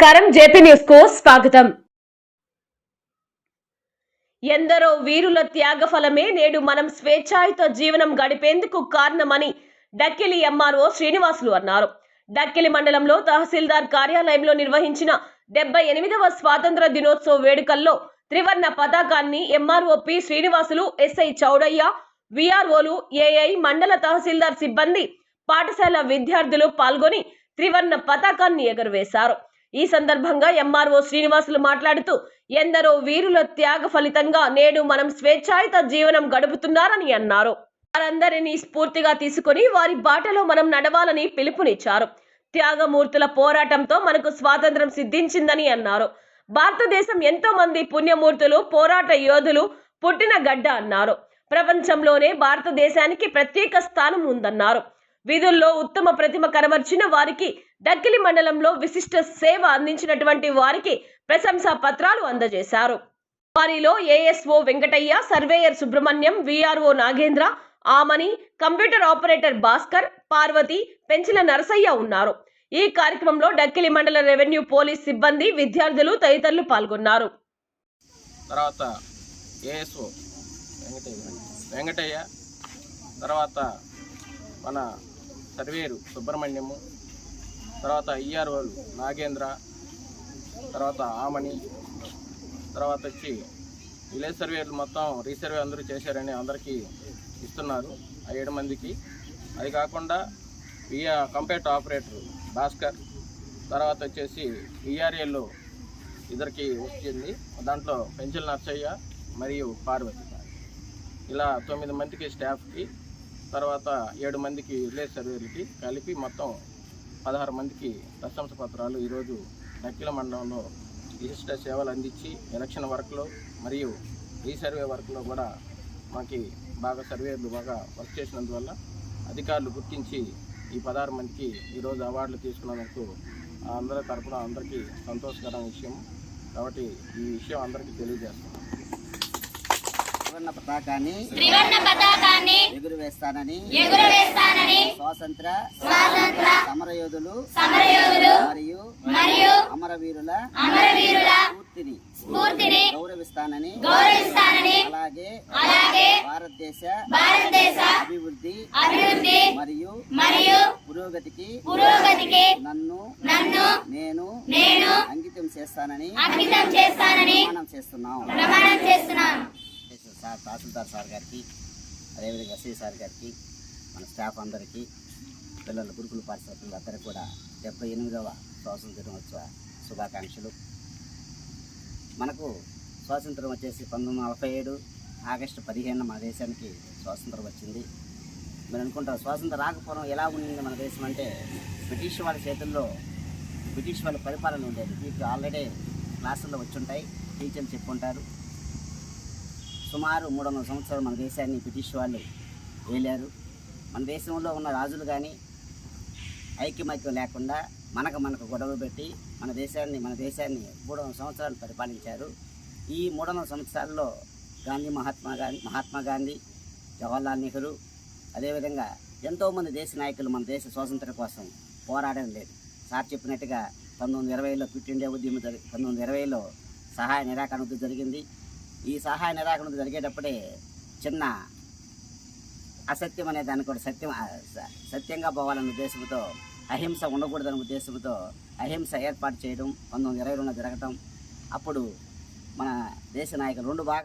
నమస్కారం. జేపీ న్యూస్కు స్వాగతం. ఎందరో వీరుల త్యాగ ఫలమే నేడు మనం స్వేచ్ఛాయుత జీవనం గడిపేందుకు కారణమని డక్కిలి ఎంఆర్ఓ శ్రీనివాసులు అన్నారు. డక్కిలి మండలంలో తహసీల్దార్ కార్యాలయంలో నిర్వహించిన డెబ్బై ఎనిమిదవ స్వాతంత్ర దినోత్సవ వేడుకల్లో త్రివర్ణ పతాకాన్ని MRO P Srinivasulu SI Chowdaiah విఆర్ఓలు AI మండల తహసీల్దార్ సిబ్బంది పాఠశాల విద్యార్థులు పాల్గొని త్రివర్ణ పతాకాన్ని ఎగురవేశారు. ఈ సందర్భంగా ఎంఆర్ఓ శ్రీనివాసులు మాట్లాడుతూ ఎందరో వీరుల త్యాగ ఫలితంగా నేడు మనం స్వేచ్ఛాయుత జీవనం గడుపుతున్నారని అన్నారు. వారందరినీ స్ఫూర్తిగా తీసుకుని వారి బాటలో మనం నడవాలని పిలుపునిచ్చారు. త్యాగమూర్తుల పోరాటంతో మనకు స్వాతంత్రం సిద్ధించిందని అన్నారు. భారతదేశం ఎంతో మంది పుణ్యమూర్తులు పోరాట యోధులు పుట్టిన గడ్డ అన్నారు. ప్రపంచంలోనే భారతదేశానికి ప్రత్యేక స్థానం ఉందన్నారు. విధుల్లో ఉత్తమ ప్రతిమ కనబర్చిన వారికి డక్కిలి మండలంలో విశిష్ట సేవ అందించినటువంటి వారికి ప్రశంసా పత్రాలు అందజేశారు. వారిలో ASO Venkataiah surveyor Subrahmanyam VRO Nagendra Amani computer operator Bhaskar Parvati పెంచిన నరసయ్య ఉన్నారు. ఈ కార్యక్రమంలో డక్కిలి మండల రెవెన్యూ పోలీస్ సిబ్బంది విద్యార్థులు తదితరులు పాల్గొన్నారు. తర్వాత ఏఎస్ఓ వెంకటయ్య వెంకటయ్య తర్వాత మన సర్వేరు సుబ్రహ్మణ్యము తర్వాత ఈఆర్ఓలు నాగేంద్ర తర్వాత ఆమని తర్వాత వచ్చి విలేజ్ సర్వేలు మొత్తం రీసర్వే అందరూ చేశారని అందరికీ ఇస్తున్నారు ఆ ఏడు మందికి. అది కాకుండా విఆ కంప్యూటర్ ఆపరేటర్ భాస్కర్ తర్వాత వచ్చేసి ఈఆర్ఏలో ఇద్దరికి వచ్చింది. దాంట్లో పెంచల్ నర్సయ్య మరియు పార్వతి. ఇలా తొమ్మిది మందికి స్టాఫ్కి తర్వాత ఏడు మందికి విలేజ్ సర్వేలకి కలిపి మొత్తం పదహారు మందికి ప్రశంస పత్రాలు. ఈరోజు నక్కిల మండలంలో విశిష్ట సేవలు అందించి ఎలక్షన్ వర్క్లో మరియు రీసర్వే వర్క్లో కూడా మాకి బాగా సర్వేలు బాగా వర్క్ చేసినందువల్ల అధికారులు గుర్తించి ఈ పదహారు మందికి ఈరోజు అవార్డులు తీసుకున్నందుకు అందరి తరఫున అందరికీ సంతోషకరమైన విషయం. కాబట్టి ఈ విషయం అందరికీ తెలియజేస్తున్నాం. త్రివర్ణ పతాకాన్ని త్రివర్ణ పతాకాన్ని ఎగురవేస్తానని ఎగురవేస్తానని స్వాతంత్ర స్వాతంత్ర సమరయోధులు సమరయోధులు మరియు మరియు అమరవీరుల అమరవీరుల స్ఫూర్తిని స్ఫూర్తిని గౌరవిస్తానని గౌరవిస్తానని అలాగే అలాగే భారతదేశ భారతదేశ అభివృద్ధి అభివృద్ధి మరియు మరియు పురోగతికి పురోగతికి నన్ను నన్ను నేను నేను అంకితం చేస్తానని అంకితం చేస్తానని ప్రమాణం చేస్తున్నాం. ప్రమాణం చేస్తున్నాను సార్ తహసీల్దార్ సార్ గారికి అదేవిధంగా ఎస్ఐ సార్ గారికి మన స్టాఫ్ అందరికీ పిల్లల గురుకుల పాఠశాల అందరికీ కూడా డెబ్బై ఎనిమిదవ స్వాతంత్ర దినోత్సవ శుభాకాంక్షలు. మనకు స్వాతంత్రం వచ్చేసి పంతొమ్మిది నలభై ఏడు ఆగస్టు పదిహేను మన దేశానికి స్వాతంత్రం వచ్చింది. మీరు అనుకుంటారు స్వాతంత్రం రాకపోవడం ఎలా ఉండింది మన దేశం అంటే బ్రిటిష్ వాళ్ళ చేతుల్లో బ్రిటిష్ వాళ్ళ పరిపాలన ఉండేది. మీకు ఆల్రెడీ క్లాసుల్లో వచ్చుంటాయి టీచర్లు చెప్పుకుంటారు సుమారు మూడు వందల సంవత్సరాలు మన దేశాన్ని బ్రిటిష్ వాళ్ళు ఏలారు. మన దేశంలో ఉన్న రాజులు కానీ ఐక్యమత్యం లేకుండా మనకు మనకు గొడవలు పెట్టి మన దేశాన్ని మన దేశాన్ని మూడు వందల సంవత్సరాలు పరిపాలించారు. ఈ మూడు వందల సంవత్సరాల్లో గాంధీ మహాత్మా గాంధీ మహాత్మా గాంధీ జవహర్లాల్ నెహ్రూ అదేవిధంగా ఎంతోమంది దేశ నాయకులు మన దేశ స్వాతంత్రం కోసం పోరాడడం లేదు. సార్ చెప్పినట్టుగా పంతొమ్మిది వందల ఇరవైలో క్విట్ ఇండియా ఉద్యమం జరిగి పంతొమ్మిది వందల ఇరవైలో సహాయ నిరాకరణ జరిగింది. ఈ సహాయ నిరాకరణ జరిగేటప్పుడే చిన్న అసత్యం అనే దాన్ని కూడా సత్యం స- సత్యంగా పోవాలన్న ఉద్దేశంతో అహింస ఉండకూడదనే ఉద్దేశంతో అహింస ఏర్పాటు చేయడం పంతొమ్మిది ఇరవై రెండు జరగటం. అప్పుడు మన దేశ నాయకులు రెండు భాగ